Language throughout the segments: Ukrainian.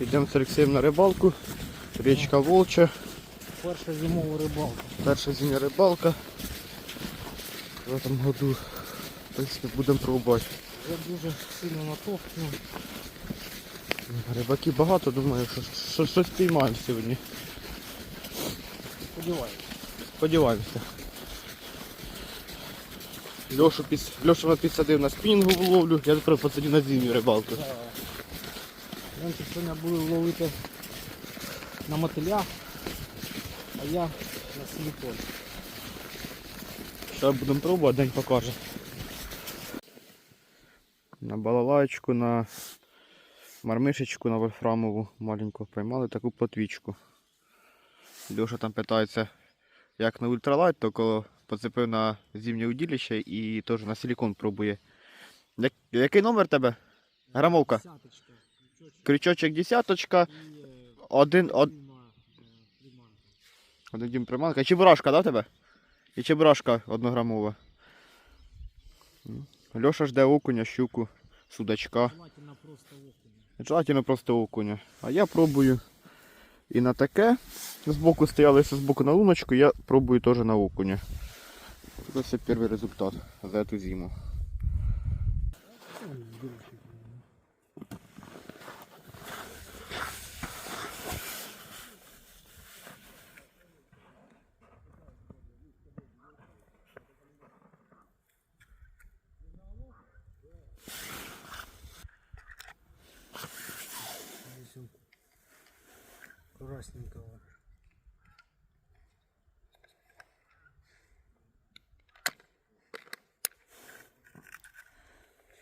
Йдемо з Олексієм на рибалку. Річка Волча. Перша зимова рибалка. Перша зимня рибалка. В этом году в принципі, будемо пробувати. Я дуже сильно натовплю. Рибаки багато, думаю, що щось піймаємо сьогодні. Сподіваємося. Сподіваємося. Льошу, піс... Льошу підсадив на спінінгу в ловлю, я тепер посадив на зимню рибалку. Раньше сьогодні були ловити на мотиля, а я на силікон. Що будемо пробувати, день покаже. На балалайку, на мармишечку, на вольфрамову маленьку поймали таку платвічку. Льоша там питається, як на ультралайт, то коло поцепив на зімнє уділище і теж на силікон пробує. Який номер тебе? Грамовка? Десяточка. Крючочок десяточка. Один. Од... Один приманка. Чебурашка, да, тебе? І чебурашка однограмова. Льоша жде окуня, щуку, судачка. Желательно просто окуня. А я пробую і на таке. Збоку стоялися збоку на луночку, я пробую теж на окуня. Ось перший результат за цю зиму. красненького.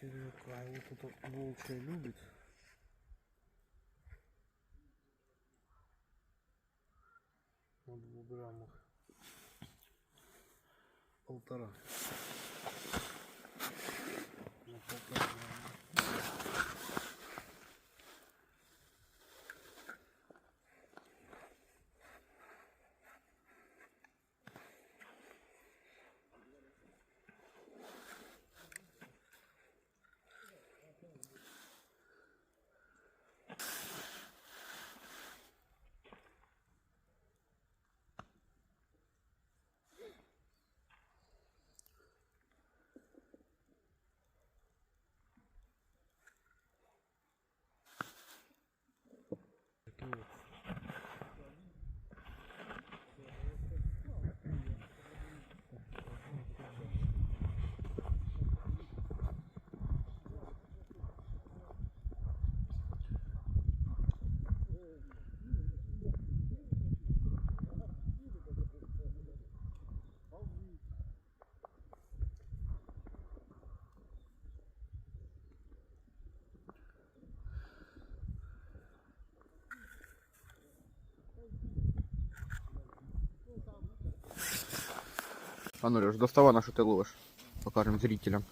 Червяка. А вот тут волчья любит. На двух граммах. Полтора. А ну, Леш, доставай на что ты ловишь. Покажем зрителям.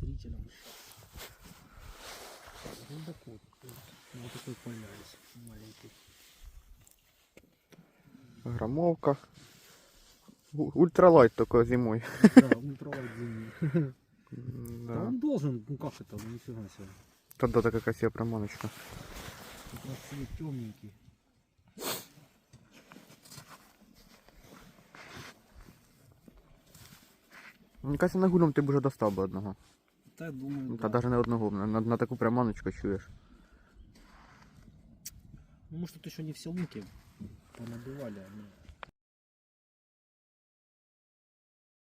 Зрителям. Рыбакот. Ну, вот такой полярис маленький. Громовка. Ультралайт только зимой. Да, ультралайт зимой. Да. да он должен, ну как это, ну нифига себе. Тогда такая красивая проманочка. Как темненький. Мені ну, кажется, на гулям ти б уже достав би одного. Та думаю. Ну, та да. навіть не одного, на, на таку приманочку чуєш. Ну, может, тут еще не все луки понабивали, они